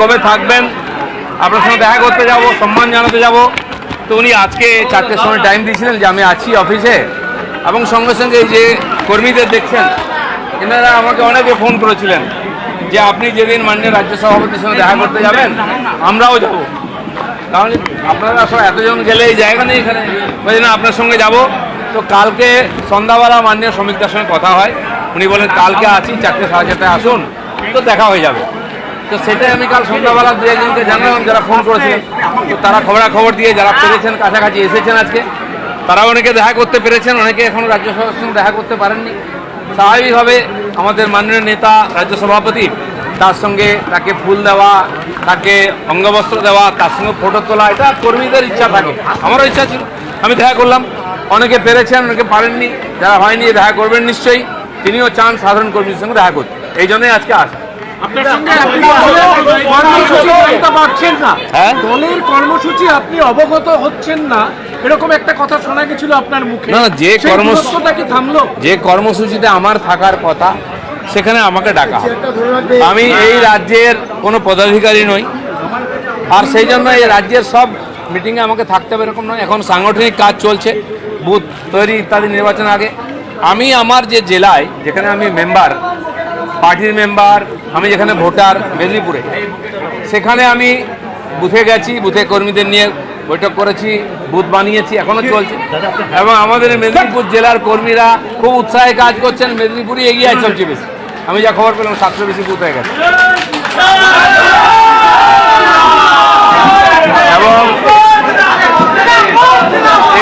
কবে থাকবেন? আপনার সঙ্গে দেখা করতে যাব, সম্মান জানাতে যাব। তো উনি আজকে চারটের সময় টাইম দিয়েছিলেন যে আমি আছি অফিসে এবং সঙ্গে সঙ্গে এই যে কর্মীদের দেখছেন, এনারা আমাকে অনেকে ফোন করেছিলেন যে আপনি যেদিন মাননীয় রাজ্য সভাপতির সঙ্গে দেখা করতে যাবেন, আমরাও যাব। তাহলে আপনারা সব এতজন গেলে এই জায়গা নেই এখানে। ওই জন্য আপনার সঙ্গে যাব। তো কালকে সন্ধ্যাবেলা মাননীয় শ্রমিকদের সঙ্গে কথা হয়। উনি বলেন, কালকে আছি, চারটে সাড়ে চারটায় আসুন। তো দেখা হয়ে যাবে। তো সেটাই আমি কাল সন্ধ্যাবেলা দু একজনকে জানালাম, যারা ফোন করেছিলেন তো তারা খবরাখবর দিয়ে যারা পেরেছেন, কাছাকাছি এসেছেন আজকে, তারা অনেকে দেখা করতে পেরেছেন, অনেকে এখনও রাজ্য সভার সঙ্গে দেখা করতে পারেননি। স্বাভাবিকভাবে আমাদের মাননীয় নেতা, রাজ্য সভাপতি, তার সঙ্গে তাকে ফুল দেওয়া, তাকে অঙ্গবস্ত্র দেওয়া, তার সঙ্গে ফটো তোলা, এটা কর্মীদের ইচ্ছা থাকে, আমারও ইচ্ছা ছিল। আমি দেখা করলাম, অনেকে পেরেছেন, অনেকে পারেননি, যারা হয়নি, দেখা করবেন নিশ্চয়ই, তিনিও চান সাধারণ কর্মীদের সঙ্গে দেখা করতে। এই জন্যই আজকে আসা। আপনার সঙ্গে আপনি কর্মসূচি জানতে পারছেন না। হ্যাঁ? দলের কর্মসূচি আপনি অবগত হচ্ছেন না। এরকম একটা কথা শোনা গেছিল আপনার মুখে। না, যে কি থামলো? যে কর্মসূচিতে আমার থাকার কথা সেখানে আমাকে ডাকা হবে। আমি এই রাজ্যের কোনো পদাধিকারী নই। আর সেই জন্য এই রাজ্যের সব মিটিংয়ে আমাকে থাকতে হবে এরকম নয়। এখন সাংগঠনিক কাজ চলছে বুথ তৈরি ইত্যাদি নির্বাচন আগে। আমি আমার যে জেলায় যেখানে আমি মেম্বার পার্টির মেম্বার আমি যেখানে ভোটার, মেদিনীপুরে। সেখানে আমি বুথে গেছি, বুথে কর্মীদের নিয়ে বৈঠক করেছি, বুথ বানিয়েছি, এখনও চলছে। এবং আমাদের মেদিনীপুর জেলার কর্মীরা খুব উৎসাহে কাজ করছেন, মেদিনীপুরই এগিয়ে আছে সবচেয়ে বেশি। আমি যা খবর পেলাম, সাতশো বেশি বুথ হয়ে গেছে। এবং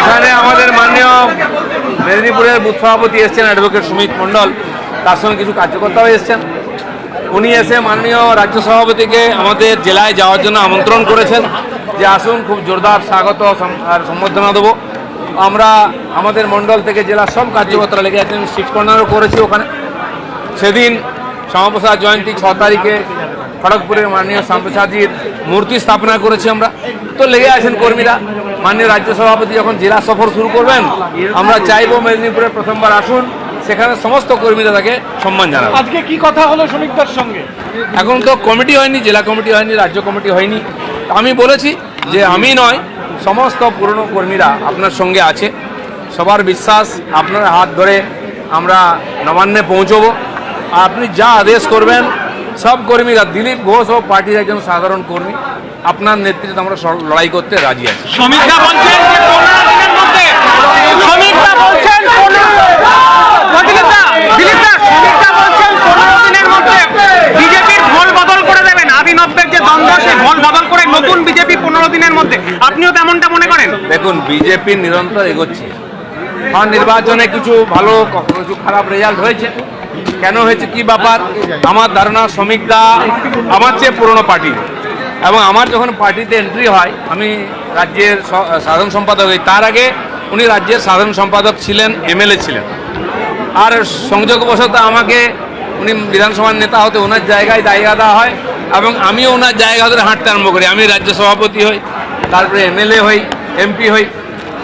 এখানে আমাদের মাননীয় মেদিনীপুরের বুথ সভাপতি এসছেন, অ্যাডভোকেট সুমিত মণ্ডল। তার সঙ্গে কিছু কার্যকর্তাও এসছেন। উনি এসে মাননীয় রাজ্য সভাপতিকে আমাদের জেলায় যাওয়ার জন্য আমন্ত্রণ করেছেন যে আসুন, খুব জোরদার স্বাগত আর সম্বর্ধনা দেবো। আমরা আমাদের মণ্ডল থেকে জেলার সব কার্যকর্তারা লেগে আছেন কর্নারও করেছি ওখানে। সেদিন শ্যামাপ্রসাদ জয়ন্তী ছ তারিখে খড়গপুরের মাননীয় শ্যামপ্রসাদজির মূর্তি স্থাপনা করেছি আমরা। তো লেগে আছেন কর্মীরা। মাননীয় রাজ্য সভাপতি যখন জেলা সফর শুরু করবেন, আমরা চাইব মেদিনীপুরে প্রথমবার আসুন। সেখানে সমস্ত কর্মীরা তাকে সম্মান জানাবে। আজকে কি কথা হলো শ্রমিকদের সঙ্গে? এখন তো কমিটি হয়নি জেলা কমিটি হয়নি রাজ্য কমিটি হয়নি। আমি বলেছি যে আমি নয় সমস্ত পুরনো কর্মীরা আপনার সঙ্গে আছে। সবার বিশ্বাস আপনার হাত ধরে আমরা নবান্নে পৌঁছবো। আর আপনি যা আদেশ করবেন সব কর্মীরা দিলীপ ঘোষ ও পার্টির একজন সাধারণ কর্মী আপনার নেতৃত্বে আমরা লড়াই করতে রাজি আছি। শ্রমিকরা বলছেন শ্রমিকরা বলছেন বিজেপির বদল করে দেবেন। যে বদল করে নতুন বিজেপি দিনের মধ্যে। আপনিও তেমনটা মনে করেন? দেখুন এগোচ্ছে। নির্বাচনে কিছু ভালো খারাপ রেজাল্ট হয়েছে। কেন হয়েছে, কি ব্যাপার? আমার ধারণা আমার চেয়ে পুরনো পার্টি। এবং আমার যখন পার্টিতে এন্ট্রি হয়, আমি রাজ্যের সাধারণ সম্পাদক হই। তার আগে উনি রাজ্যের সাধারণ সম্পাদক ছিলেন, এমএলএ ছিলেন। আর সংযোগবশত আমাকে উনি বিধানসভার নেতা হতে ওনার জায়গায় জায়গা দেওয়া হয় এবং আমিও ওনার জায়গা ধরে হাঁটতে আরম্ভ করি আমি রাজ্য সভাপতি হই তারপরে এমএলএ হই এমপি হই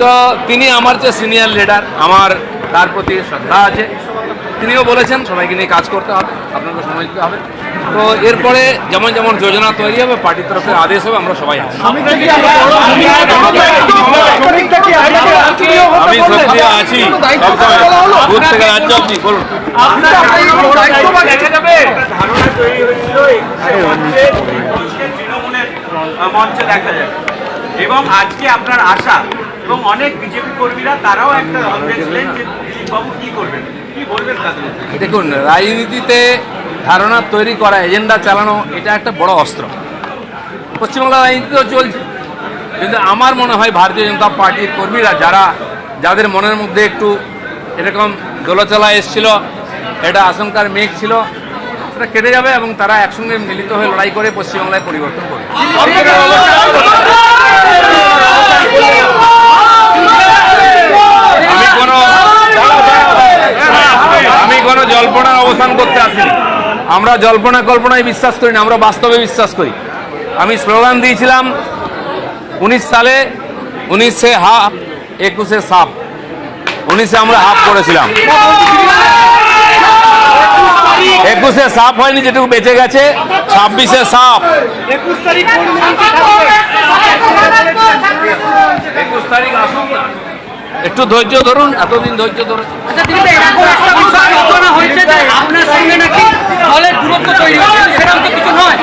তো তিনি আমার চেয়ে সিনিয়র লিডার আমার তার প্রতি শ্রদ্ধা আছে তিনিও বলেছেন সবাইকে নিয়ে কাজ করতে হবে আপনাকে সময় দিতে হবে তো এরপরে যেমন যেমন যোজনা তৈরি হবে পার্টির তরফে আদেশ হবে আমরা সবাই আমি সক্রিয় আছি সবসময় থেকে রাজ্য অব্দি বলুন। মঞ্চে দেখা যাবে। এবং আজকে আপনার আশা এবং অনেক বিজেপি কর্মীরা তারাও একটা ভেবেছিলেন যে দিলীপবাবু কি করবেন? কি বলবেন তাদের দেখুন রাজনীতিতে ধারণা তৈরি করা এজেন্ডা চালানো এটা একটা বড় অস্ত্র। পশ্চিমবাংলা রাজনীতিতেও চলছে। কিন্তু আমার মনে হয় ভারতীয় জনতা পার্টির কর্মীরা যারা যাদের মনের মধ্যে একটু এরকম দোলাচলা এসছিল, এটা আশঙ্কার মেঘ ছিল, সেটা কেটে যাবে এবং তারা একসঙ্গে মিলিত হয়ে লড়াই করে পশ্চিমবাংলায় পরিবর্তন করবে। আমি কোনো আমি কোনো জল্পনার অবসান করতে আসিনি। আমরা জল্পনা কল্পনায় বিশ্বাস করি না, আমরা বাস্তবে বিশ্বাস করি। আমি স্লোগান দিয়েছিলাম, উনিশ সালে উনিশে হাফ একুশে সাপ। উনিশে আমরা হাফ করেছিলাম। একুশে সাপ হয়নি যেটুকু বেঁচে গেছে ছাব্বিশে না একটু ধৈর্য ধরুন এতদিন ধৈর্য ধরুন আচ্ছা আপনার সঙ্গে নাকি দলের দূরত্ব তৈরি হয়েছে সেরকম তো কিছু নয়।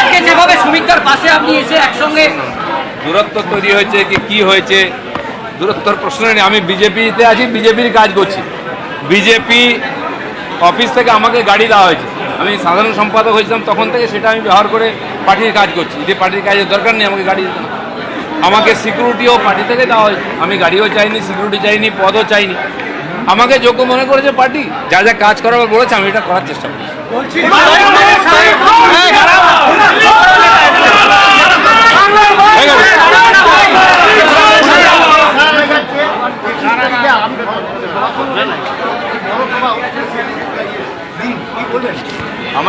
আজকে যেভাবে শ্রমিকদের পাশে আপনি এসে একসঙ্গে দূরত্ব তৈরি হয়েছে কি কি হয়েছে? দূরত্বর প্রশ্ন নেই, আমি বিজেপিতে আছি, বিজেপির কাজ করছি। বিজেপি অফিস থেকে আমাকে গাড়ি দেওয়া হয়েছে। আমি সাধারণ সম্পাদক হয়েছিলাম তখন থেকে, সেটা আমি ব্যবহার করে পার্টির কাজ করছি। যে পার্টির কাজের দরকার নেই, আমাকে গাড়ি দিতে আমাকে সিকিউরিটিও পার্টি থেকে দেওয়া হয়েছে। আমি গাড়িও চাইনি সিকিউরিটি চাইনি, পদও চাইনি। আমাকে যোগ্য মনে করেছে পার্টি, যা যা কাজ করাবার বলেছে, আমি এটা করার চেষ্টা করছি হয়ে গেল।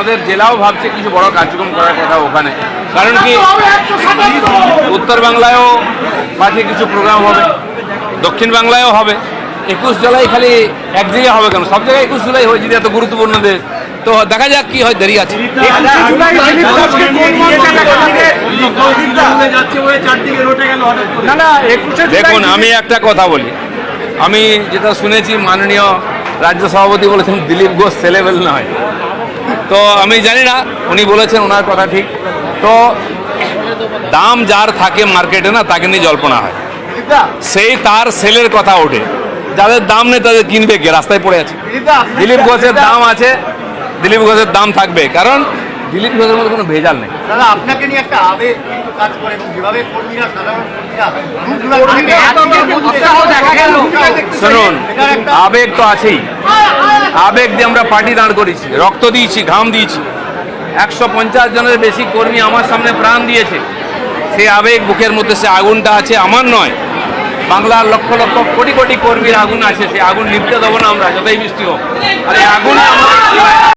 আমাদের জেলাও ভাবছে কিছু বড় কার্যক্রম করার কথা ওখানে। কারণ কি উত্তর বাংলায়ও পাঠিয়ে কিছু প্রোগ্রাম হবে দক্ষিণ বাংলায়ও হবে। একুশ জুলাই খালি এক জায়গায় হবে কেন? সব জায়গায় একুশ জুলাই হয়েছে যদি এত গুরুত্বপূর্ণ দেশ তো দেখা যাক কি হয় দেরি আছে। দেখুন আমি একটা কথা বলি। আমি যেটা শুনেছি মাননীয় রাজ্য সভাপতি বলেছেন দিলীপ ঘোষ ছেলেবেল নয়। তো আমি জানি না উনি বলেছেন ওনার কথা ঠিক। তো দাম যার থাকে মার্কেটে না তাকে নিয়ে জল্পনা হয়। সেই তার সেলের কথা ওঠে। যাদের দাম নেই তাদের কিনবে কে? রাস্তায় পড়ে আছে। দিলীপ ঘোষের দাম আছে দিলীপ ঘোষের দাম থাকবে। কারণ দিলীপ ঘোষের মধ্যে কোনো ভেজাল নেই। দাদা আপনাকে নিয়ে একটা আবেগ কিন্তু কাজ করে যেভাবে কর্মীরা সাধারণ শুনুন আবেগ তো আছেই। আবেগ দিয়ে আমরা পার্টি দাঁড় করেছি রক্ত দিয়েছি ঘাম দিয়েছি। একশো পঞ্চাশ জনের বেশি কর্মী আমার সামনে প্রাণ দিয়েছে। সেই আবেগ বুকের মধ্যে সে আগুনটা আছে আমার নয়। বাংলার লক্ষ লক্ষ কোটি কোটি কর্মীর আগুন আছে সেই আগুন নিভতে দেবো না আমরা যতই বৃষ্টি হোক। আর এই আগুনে আমরা